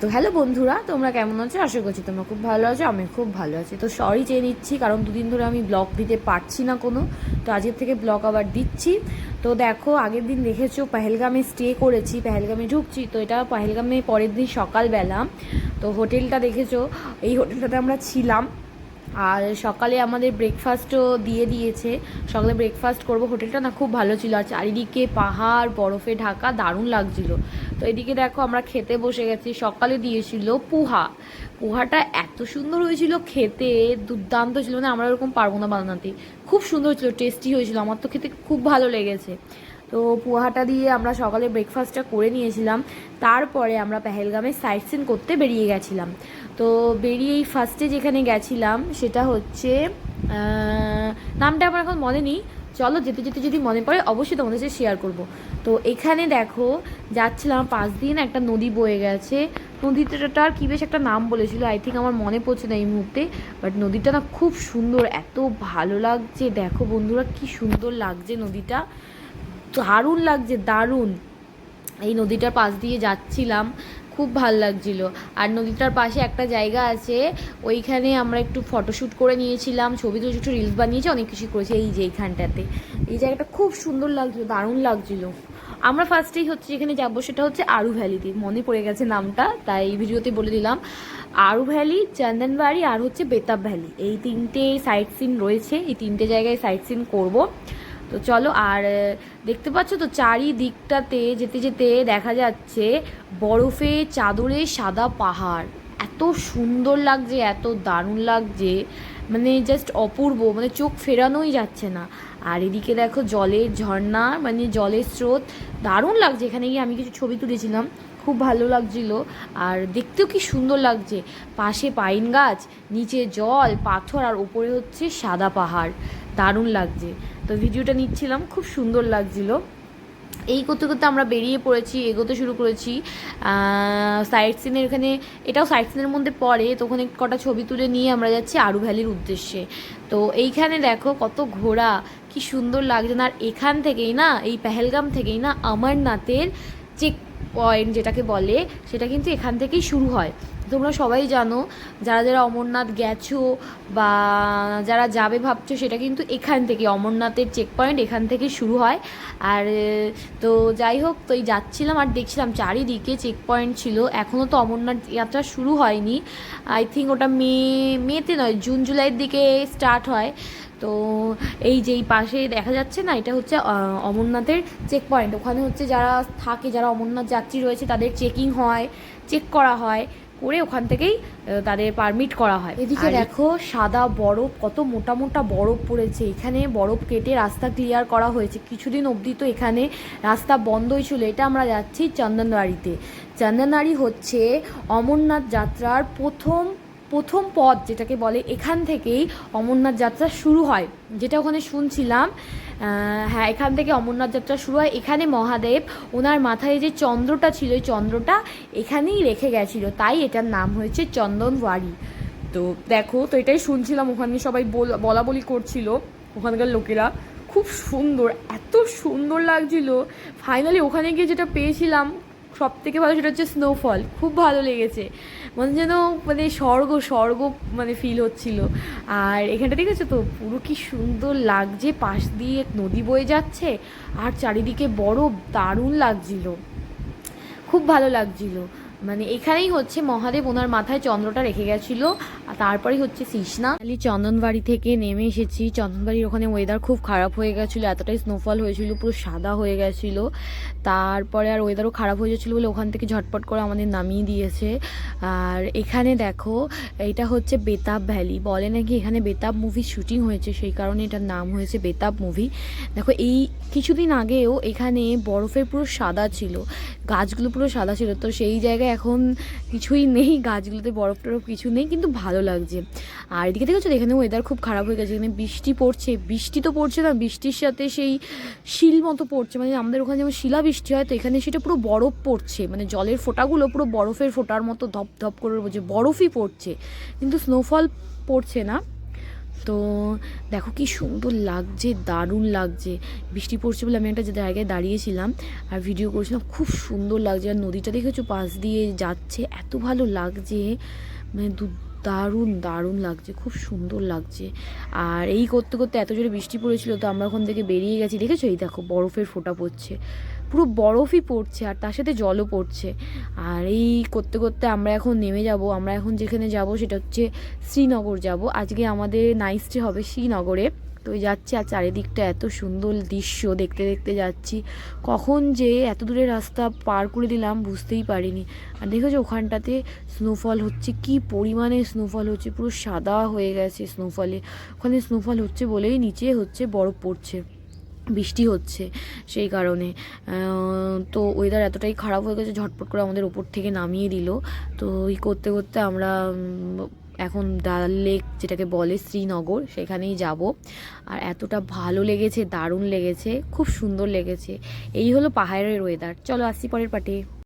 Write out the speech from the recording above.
তো হ্যালো বন্ধুরা, তোমরা কেমন আছো? আশা করছি তোমরা খুব ভালো আছো আমি খুব ভালো আছি। তো সরি চেয়ে নিচ্ছি, কারণ দুদিন ধরে আমি ব্লগ দিতে পারছি না কোনো। তো আজকের থেকে ব্লগ আবার দিচ্ছি। তো দেখো, আগের দিন দেখেছ, পেহেলগামে স্টে করেছি, পেহেলগামে ঢুকছি। তো এটা পেহেলগামে পরের দিন সকালবেলা। তো হোটেলটা দেখেছ, এই হোটেলটাতে আমরা ছিলাম। আর সকালে আমাদের ব্রেকফাস্টও দিয়ে দিয়েছে। সকালে ব্রেকফাস্ট করব। হোটেলটা না খুব ভালো ছিল। আর চারিদিকে পাহাড়, বরফে ঢাকা, দারুণ লাগছিল। তো এদিকে দেখো আমরা খেতে বসে গেছি। সকালে দিয়েছিল পুহা। পোহাটা এত সুন্দর হয়েছিল খেতে। দুর্দান্ত ছিল। মানে আমরা ওরকম পারব না বানাতে। খুব সুন্দর ছিল টেস্টি হয়েছিল। আমার তো খেতে খুব ভালো লেগেছে। তো পোহাটা দিয়ে আমরা সকালে ব্রেকফাস্টটা করে নিয়েছিলাম। তারপরে আমরা পেহেলগামে সাইট সিন করতে বেরিয়ে গেছিলাম। তো বেরিয়েই ফার্স্টে যেখানে গেছিলাম, সেটা হচ্ছে নামটা আমার এখন মনে নেই। চলো যেতে যেতে যদি মনে পড়ে, অবশ্যই তোমাদের সাথে শেয়ার করব। তো এখানে দেখো, যাচ্ছিলাম, পাঁচ দিন একটা নদী বয়ে গেছে। নদীটার কি বেশ একটা নাম বলেছিল আই থিঙ্ক আমার মনে পড়ছে না এই মুহূর্তে। বাট নদীটা না খুব সুন্দর, এত ভালো লাগছে। দেখো বন্ধুরা, কি সুন্দর লাগছে নদীটা। দারুণ লাগছে, দারুণ। এই নদীটার পাশ দিয়ে যাচ্ছিলাম, খুব ভালো লাগছিল। আর নদীটার পাশে একটা জায়গা আছে, ওইখানে আমরা একটু ফটোশ্যুট করে নিয়েছিলাম, ছবি তুলে একটু রিলস বানিয়েছি, অনেক কিছু করেছি এই যে এইখানটাতে। এই জায়গাটা খুব সুন্দর লাগছিল, দারুণ লাগছিল। আমরা ফার্স্টেই হচ্ছে যেখানে যাব সেটা হচ্ছে আরু ভ্যালিতে মনে পড়ে গেছে নামটা, তাই এই ভিডিওতে বলে দিলাম। আরু ভ্যালি চন্দনবাড়ি আর হচ্ছে বেতাব ভ্যালি এই তিনটে সাইট সিন রয়েছে, এই তিনটে জায়গায় সাইট সিন করব। তো চলো, আর দেখতে পাচ্ছ তো চারিদিকটাতে যেতে যেতে দেখা যাচ্ছে বরফে চাদরে সাদা পাহাড়। এত সুন্দর লাগছে, এত দারুণ লাগছে। মানে জাস্ট অপূর্ব মানে চোখ ফেরানোই যাচ্ছে না। আর এদিকে দেখো জলের ঝর্ণা মানে জলের স্রোত। দারুণ লাগছে, এখানে গিয়ে আমি কিছু ছবি তুলেছিলাম। খুব ভালো লাগছিল। আর দেখতেও কি সুন্দর লাগছে। পাশে পাইন গাছ, নিচে জল, পাথর, আর ওপরে হচ্ছে সাদা পাহাড়। দারুণ লাগছে। তো ভিডিওটা নিচ্ছিলাম, খুব সুন্দর লাগছিল। এই করতে করতে আমরা বেরিয়ে পড়েছি, এগোতে শুরু করেছি। সাইট সিনের এখানে, এটাও সাইট সিনের মধ্যে পড়ে, তো ওখানে কটা ছবি তুলে নিয়ে আমরা যাচ্ছি আরু ভ্যালির উদ্দেশ্যে। তো এইখানে দেখো কত ঘোড়া, কি সুন্দর লাগছে। না আর এখান থেকেই না, এই পেহেলগাম থেকেই না, অমরনাথের চেক পয়েন্ট যেটাকে বলে, সেটা কিন্তু এখান থেকেই শুরু হয়। তোমরা সবাই জানো, যারা যারা অমরনাথ গেছো বা যারা যাবে ভাবছ, সেটা কিন্তু এখান থেকে, অমরনাথের চেক পয়েন্ট এখান থেকে শুরু হয়। আর, তো যাই হোক, তো এই যাচ্ছিলাম আর দেখছিলাম চারিদিকে চেক পয়েন্ট ছিল। এখনও তো অমরনাথ যাত্রা শুরু হয়নি। আই থিঙ্ক ওটা মে, মেতে নয়, জুন, জুলাইয়ের দিকে স্টার্ট হয়। তো এই যেই পাশে দেখা যাচ্ছে না, এটা হচ্ছে অমরনাথের চেক পয়েন্ট ওখানে হচ্ছে যারা থাকে, যারা অমরনাথ যাত্রী রয়েছে, তাদের চেকিং হয় চেক করা হয়। করে ওখান থেকেই তাদের পারমিট করা হয়। এদিকে দেখো সাদা বরফ কত মোটা মোটা বরফ পড়েছে। এখানে বরফ কেটে রাস্তা ক্লিয়ার করা হয়েছে। কিছুদিন অবধি তো এখানে রাস্তা বন্ধই ছিল। এটা আমরা যাচ্ছি চন্দনবাড়িতে চন্দনবাড়ি হচ্ছে অমরনাথ যাত্রার প্রথম প্রথম পথ যেটাকে বলে এখান থেকেই অমরনাথ যাত্রা শুরু হয়। যেটা ওখানে শুনছিলাম হ্যাঁ এখান থেকে অমরনাথ যাত্রা শুরু হয়। এখানে মহাদেব, ওনার মাথায় যে চন্দ্রটা ছিল ওই চন্দ্রটা এখানেই রেখে গেছিল। তাই এটার নাম হয়েছে চন্দনওয়ারি তো দেখো, তো এটাই শুনছিলাম, ওখানে সবাই বল- বলা করছিল, ওখানকার লোকেরা। খুব সুন্দর, এত সুন্দর লাগছিল। ফাইনালি ওখানে গিয়ে যেটা পেয়েছিলাম সব থেকে ভালো সেটা হচ্ছে স্নোফল খুব ভালো লেগেছে। মানে যেন মানে স্বর্গ স্বর্গ মানে ফিল হচ্ছিল। আর এখানটা দেখেছ তো? পুরো কি সুন্দর লাগছে। পাশ দিয়ে নদী বয়ে যাচ্ছে আর চারিদিকে বরফ। দারুণ লাগছিল। খুব ভালো লাগছিল। মানে এখানেই হচ্ছে মহাদেব ওনার মাথায় চন্দ্রটা রেখে গেছিল, আর তারপরেই হচ্ছে কৃষ্ণা খালি চন্দনবাড়ি থেকে নেমে এসেছি। চন্দনবাড়ির ওখানে ওয়েদার খুব খারাপ হয়ে গেছিল, এতটাই স্নোফল হয়েছিল, পুরো সাদা হয়ে গেছিল। তারপরে আর ওয়েদারও খারাপ হয়ে যাচ্ছিল বলে ওখান থেকে ঝটপট করে আমাদের নামিয়ে দিয়েছে। আর এখানে দেখো, এটা হচ্ছে বেতাব ভ্যালি। বলে নাকি এখানে বেতাব মুভি শুটিং হয়েছে, সেই কারণে এটার নাম হয়েছে বেতাব মুভি দেখো, এই কিছুদিন আগেও এখানে বরফের পুরো সাদা ছিল, গাছগুলো পুরো সাদা ছিল। তো সেই জায়গায় এখন কিছুই নেই, গাছগুলোতে বরফ টরফ কিছু নেই, কিন্তু ভালো লাগছে। আর এদিকে দেখেছ এখানে ওয়েদার খুব খারাপ হয়ে গেছে, এখানে বৃষ্টি পড়ছে। বৃষ্টি তো পড়ছে না, বৃষ্টির সাথে সেই শিল মতো পড়ছে। মানে আমাদের ওখানে যেমন শিলা বৃষ্টি হয়, তো এখানে সেটা পুরো বরফ পড়ছে। মানে জলের ফোঁটাগুলো পুরো বরফের ফোঁটার মতো ধপ ধপ করে পড়ছে, বরফই পড়ছে। কিন্তু স্নোফল পড়ছে না। তো দেখো কি সুন্দর লাগছে, দারুণ লাগছে। বৃষ্টি পড়ছে বলে আমি একটা জায়গায় দাঁড়িয়েছিলাম আর ভিডিও করছিলাম, খুব সুন্দর লাগছে। আর নদীটা দেখেছ, পাশ দিয়ে যাচ্ছে, এত ভালো লাগছে। মানে দু, দারুণ দারুণ লাগছে, খুব সুন্দর লাগছে। আর এই করতে করতে এত জোরে বৃষ্টি পড়েছিল, তো আমরা ওখান থেকে বেরিয়ে গেছি। দেখেছ? এই দেখো, বরফের ফোঁটা পড়ছে। পুরো বরফই পড়ছে আর তার সাথে জলও পড়ছে। আর এই করতে করতে আমরা এখন নেমে যাব। আমরা এখন যেখানে যাব সেটা হচ্ছে শ্রীনগর যাব। আজকে আমাদের নাইট স্টে হবে শ্রীনগরে। তো যাচ্ছি আর চারিদিকটা এত সুন্দর দৃশ্য দেখতে দেখতে যাচ্ছি। কখন যে এত দূরের রাস্তা পার করে দিলাম বুঝতেই পারিনি। আর দেখেছ ওখানটাতে স্নোফল হচ্ছে, কি পরিমাণে স্নোফল হচ্ছে, পুরো সাদা হয়ে গেছে স্নোফলে ওখানে স্নোফল হচ্ছে বলেই নিচে হচ্ছে বরফ পড়ছে। বৃষ্টি হচ্ছে সেই কারণে। তো ওয়েদার এতটাই খারাপ হয়ে গেছে, ঝটপট করে আমাদের ওপর থেকে নামিয়ে দিল। তো ওই করতে করতে আমরা এখন ডাল লেক যেটাকে বলে শ্রীনগর, সেখানেই যাব। আর এতটা ভালো লেগেছে, দারুণ লেগেছে, খুব সুন্দর লেগেছে। এই হলো পাহাড়ের ওয়েদার চলো আসি পরের পাটে